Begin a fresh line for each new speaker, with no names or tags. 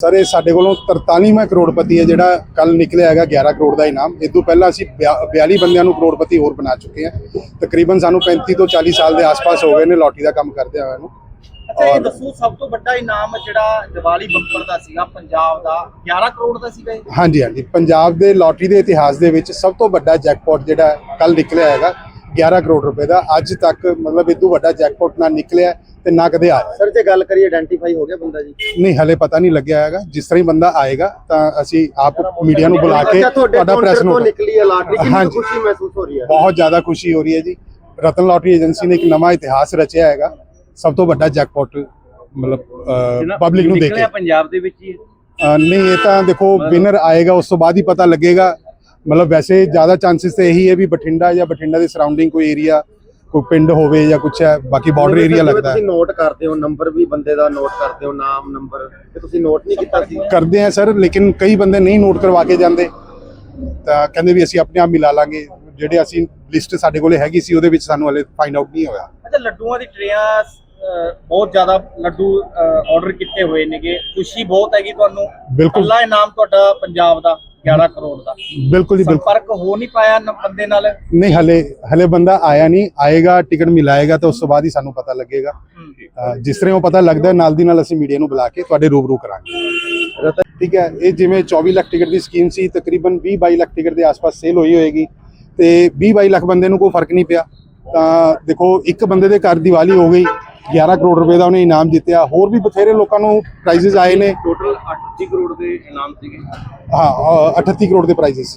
Sir ਇਹ ਸਾਡੇ ਕੋਲੋਂ 43ਵਾਂ ਕਰੋੜਪਤੀ ਹੈ ਜਿਹੜਾ ਕੱਲ ਨਿਕਲਿਆ ਹੈਗਾ 11 ਕਰੋੜ ਦਾ ਇਨਾਮ। ਇਸ ਤੋਂ ਪਹਿਲਾਂ ਅਸੀਂ 42 ਬੰਦਿਆਂ ਨੂੰ ਕਰੋੜਪਤੀ ਹੋਰ ਬਣਾ ਚੁੱਕੇ ਹਾਂ। ਤਕਰੀਬਨ ਸਾਨੂੰ 35 ਤੋਂ 40 ਸਾਲ ਦੇ ਆਸ-ਪਾਸ ਹੋ ਗਏ ਨੇ ਲੋਟਰੀ ਦਾ ਕੰਮ ਕਰਦੇ ਹੋਏ ਨੂੰ।
ਅੱਛਾ ਇਹ ਦੱਸੋ ਸਭ ਤੋਂ ਵੱਡਾ ਇਨਾਮ ਜਿਹੜਾ ਦੀਵਾਲੀ ਬੰਪਰ ਦਾ ਸੀਗਾ ਪੰਜਾਬ ਦਾ 11 ਕਰੋੜ ਦਾ ਸੀਗਾ ਇਹ?
ਹਾਂਜੀ ਹਾਂਜੀ। ਪੰਜਾਬ ਦੇ ਲੋਟਰੀ ਦੇ ਇਤਿਹਾਸ ਦੇ ਵਿੱਚ ਸਭ ਤੋਂ ਵੱਡਾ ਜੈਕਪਾਟ ਜਿਹੜਾ ਕੱਲ ਨਿਕਲਿਆ ਹੈਗਾ 11 ਕਰੋੜ ਰੁਪਏ ਦਾ। ਅੱਜ ਤੱਕ ਮਤਲਬ ਇਦੋਂ ਵੱਡਾ ਜੈਕਪਾਟ ਨਾ ਨਿਕਲਿਆ। ਤੇ ਨਾ ਕਦੇ ਆਇਆ।
ਸਰ ਜੇ ਗੱਲ ਕਰੀਏ ਆਇਡੈਂਟੀਫਾਈ ਹੋ ਗਿਆ ਬੰਦਾ ਜੀ?
ਨਹੀਂ ਹਲੇ ਪਤਾ ਨਹੀਂ ਲੱਗਿਆ ਹੈਗਾ। ਜਿਸ ਤਰ੍ਹਾਂ ਹੀ ਬੰਦਾ ਆਏਗਾ ਤਾਂ ਅਸੀਂ ਆਪ ਮੀਡੀਆ ਨੂੰ ਬੁਲਾ ਕੇ
ਤੁਹਾਡੇ
ਪ੍ਰੈਸ ਨੋਟ
ਨਿਕਲੀ ਹੈ ਲਾਟਰੀ ਕਿੰਨੀ ਖੁਸ਼ੀ ਮਹਿਸੂਸ ਹੋ ਰਹੀ ਹੈ?
ਬਹੁਤ ਜ਼ਿਆਦਾ ਖੁਸ਼ੀ ਹੋ ਰਹੀ ਹੈ ਜੀ। ਰਤਨ ਲਾਟਰੀ ਏਜੰਸੀ ਨੇ ਇੱਕ ਨਵਾਂ ਇਤਿਹਾਸ ਰਚਿਆ ਹੈਗਾ। ਸਭ ਤੋਂ ਵੱਡਾ ਜੈਕਪਾਟ ਮਤਲਬ ਪਬਲਿਕ ਨੂੰ ਦੇ ਕੇ
ਨਿਕਲਿਆ ਪੰਜਾਬ ਦੇ ਵਿੱਚ ਹੀ।
ਨਹੀਂ ਇਹ ਤਾਂ ਦੇਖੋ ਵਿਨਰ ਆਏਗਾ ਉਸ ਤੋਂ ਬਾਅਦ ਹੀ ਪਤਾ ਲੱਗੇਗਾ। ਮਤਲਬ ਵੈਸੇ ਜ਼ਿਆਦਾ ਚਾਂਸਸ ਤੇ ਇਹੀ ਹੈ ਵੀ ਬਠਿੰਡਾ ਜਾਂ ਬਠਿੰਡਾ ਦੇ ਸਰਾਊਂਡਿੰਗ ਕੋਈ ਏਰੀਆ ਕੋਈ ਪਿੰਡ ਹੋਵੇ ਜਾਂ ਕੁਛ ਹੈ ਬਾਕੀ ਬਾਰਡਰ ਏਰੀਆ ਲੱਗਦਾ ਹੈ।
ਤੁਸੀਂ ਨੋਟ ਕਰਦੇ ਹੋ ਨੰਬਰ ਵੀ ਬੰਦੇ ਦਾ ਨੋਟ ਕਰਦੇ ਹੋ ਨਾਮ ਨੰਬਰ ਤੇ ਤੁਸੀਂ ਨੋਟ ਨਹੀਂ ਕੀਤਾ ਸੀ?
ਕਰਦੇ ਆ ਸਰ ਲੇਕਿਨ ਕਈ ਬੰਦੇ ਨਹੀਂ ਨੋਟ ਕਰਵਾ ਕੇ ਜਾਂਦੇ। ਤਾਂ ਕਹਿੰਦੇ ਵੀ ਅਸੀਂ ਆਪਣੇ ਆਪ ਮਿਲਾ ਲਾਂਗੇ। ਜਿਹੜੇ ਅਸੀਂ ਲਿਸਟ ਸਾਡੇ ਕੋਲੇ ਹੈਗੀ ਸੀ ਉਹਦੇ ਵਿੱਚ ਸਾਨੂੰ ਹਲੇ ਫਾਈਂਡ ਆਊਟ ਨਹੀਂ ਹੋਇਆ।
ਅੱਛਾ ਲੱਡੂਆਂ ਦੀ ਟਰੇਆਂ ਬਹੁਤ ਜ਼ਿਆਦਾ ਲੱਡੂ ਆਰਡਰ ਕੀਤੇ ਹੋਏ ਨੇਗੇ। ਖੁਸ਼ੀ ਬਹੁਤ ਹੈਗੀ ਤੁਹਾਨੂੰ।
ਬਿਲਕੁਲ।
ਅੱਲਾ ਇਨਾਮ ਤੁਹਾਡਾ ਪੰਜਾਬ ਦਾ। 11 ਕਰੋੜ ਦਾ।
ਬਿਲਕੁਲ ਜੀ ਬਿਲਕੁਲ।
ਸੰਪਰਕ ਹੋ ਨਹੀਂ ਪਾਇਆ ਨ- ਬੰਦੇ ਨਾਲ?
ਨਹੀਂ ਹਲੇ ਹਲੇ ਬੰਦਾ ਆਇਆ ਨਹੀਂ। ਆਏਗਾ ਟਿਕਟ ਮਿਲਾਏਗਾ ਤਾਂ ਉਸ ਤੋਂ ਬਾਅਦ ਹੀ ਸਾਨੂੰ ਪਤਾ ਲੱਗੇਗਾ। ਅਹ ਜਿਸ ਤਰ੍ਹਾਂ ਉਹ ਪਤਾ ਲੱਗਦਾ ਹੈ, ਨਾਲ ਦੀ ਨਾਲ ਅਸੀਂ ਮੀਡੀਆ ਨੂੰ ਬੁਲਾ ਕੇ ਤੁਹਾਡੇ ਰੂਬਰੂ ਕਰਾਂਗੇ। ਠੀਕ ਹੈ ਇਹ ਜਿਵੇਂ 24 ਲੱਖ ਟਿਕਟ ਦੀ ਸਕੀਮ ਸੀ ਤਕਰੀਬਨ 20 22 ਲੱਖ ਟਿਕਟ ਦੇ ਆਸ-ਪਾਸ ਸੇਲ ਹੋਈ ਹੋਏਗੀ ਤੇ 20 22 ਲੱਖ ਬੰਦੇ ਨੂੰ ਕੋਈ ਫ਼ਰਕ ਨਹੀਂ ਪਿਆ। ਤਾਂ ਦੇਖੋ ਇੱਕ ਬੰਦੇ ਦੇ ਘਰ ਦੀਵਾਲੀ ਹੋ ਗਈ 11 ਕਰੋੜ ਰੁਪਏ ਦਾ ਉਹਨੇ ਇਨਾਮ ਜਿੱਤਿਆ। ਹੋਰ ਵੀ ਬਥੇਰੇ ਲੋਕਾਂ ਨੂੰ ਪ੍ਰਾਈਜ਼ਸ ਆਏ ਨੇ।
ਟੋਟਲ 38 ਕਰੋੜ ਦੇ ਇਨਾਮ ਸੀਗੇ।
ਹਾਂ ਅਹ 38 ਕਰੋੜ ਦੇ ਪ੍ਰਾਈਜ਼ਸ